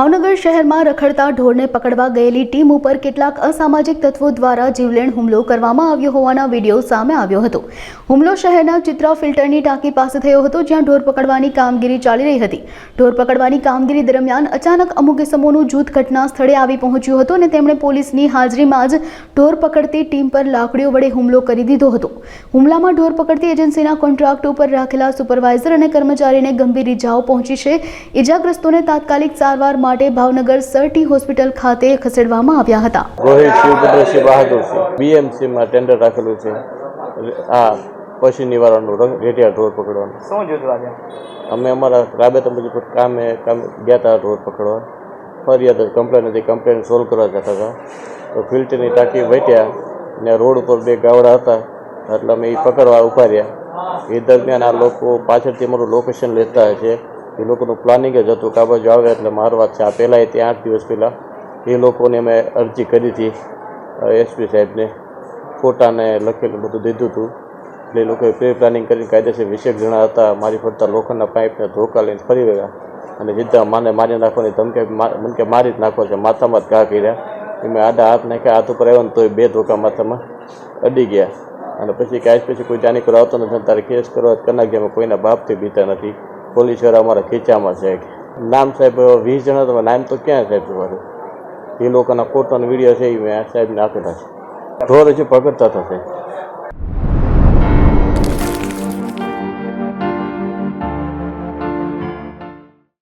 ભાવનગર શહેરમાં રખડતા ઢોરને પકડવા ગયેલી ટીમ ઉપર કેટલાક અસામાજિક તત્વો દ્વારા જીવલેણ હુમલો કરવામાં આવ્યો હોવાના વીડિયો સામે આવ્યો હતો. હુમલો શહેરના ચિત્રા ફિલ્ટરની ટાંકી પાસે થયો હતો, જ્યાં ઢોર પકડવાની કામગીરી ચાલી રહી હતી. ઢોર પકડવાની કામગીરી દરમિયાન અચાનક અમુક સમૂહનું જૂથ ઘટના સ્થળે આવી પહોંચ્યું હતું અને તેમણે પોલીસની હાજરીમાં જ ઢોર પકડતી ટીમ પર લાકડીઓ વડે હુમલો કરી દીધો હતો. હુમલામાં ઢોર પકડતી એજન્સીના કોન્ટ્રાક્ટ ઉપર રાખેલા સુપરવાઇઝર અને કર્મચારીને ગંભીર ઇજાઓ પહોંચી છે. ઇજાગ્રસ્તોને તાત્કાલિક સારવાર માટે ભાવનગર સરટી હોસ્પિટલ ખાતે ખસેડવામાં આવ્યા હતા. રોહિત શિવભદ્રસિંહ બહાદુરસિંહ બીએમસીમાં ટેન્ડર રાખેલું છે. આ પશુ નિવારણનું રંગ રેટિયા ઢોર પકડવાનું. શું જોયું અમે અમારા રાબેતા મુજબ કામે કામ ગયા હતા ઢોર પકડવા. ફરિયાદ હતી કમ્પ્લેન હતી. કમ્પ્લેન સોલ્વ કરવા જતા હતા. તો ફિલ્ટરની ટાંકી વેટ્યા ને રોડ ઉપર બે ગાવડા હતા. એટલે અમે એ પકડવા ઊભા રહ્યા. એ દરમિયાન આ લોકો પાછળથી અમારું લોકેશન લેતા છે. એ લોકોનું પ્લાનિંગ જ હતું કે આ બાજુ આવે એટલે મારવા છે. આ પહેલાં ત્યાં આઠ દિવસ પહેલાં એ લોકોને અમે અરજી કરી હતી એસપી સાહેબને. ફોટાને લખેલું બધું દીધું હતું. એટલે એ લોકોએ પ્રી પ્લાનિંગ કરીને કાયદેસર વીસેક જણા હતા. મારી ફરતા લોખંડના પાઇપને ધોકા લઈને ફરી ગયા. અને સીધા માને મારી નાખવાની ધમકે મા- મને કે મારી જ નાખો છે. માથામાં જ ઘા કર્યા. એમાં આડા હાથ નાખ્યા, હાથ ઉપર આવ્યો ને તોય બે ધોકા માથામાં અડી ગયા. અને પછી કે પછી કોઈ જાણી કરાવતો નથી તારે કેસ કરો કરી નાખજે અમે કોઈના બાપથી બીતા નથી. પોલીસવાળા અમારા ખીચામાં છે નામ સાહેબ વીસ જણા તમે નામ તો ક્યાં સાહેબ તમારું? એ લોકોના ફોટો વીડિયો છે એ મેં સાહેબને આપેલા છે. ઢોર હજી પકડતા થશે.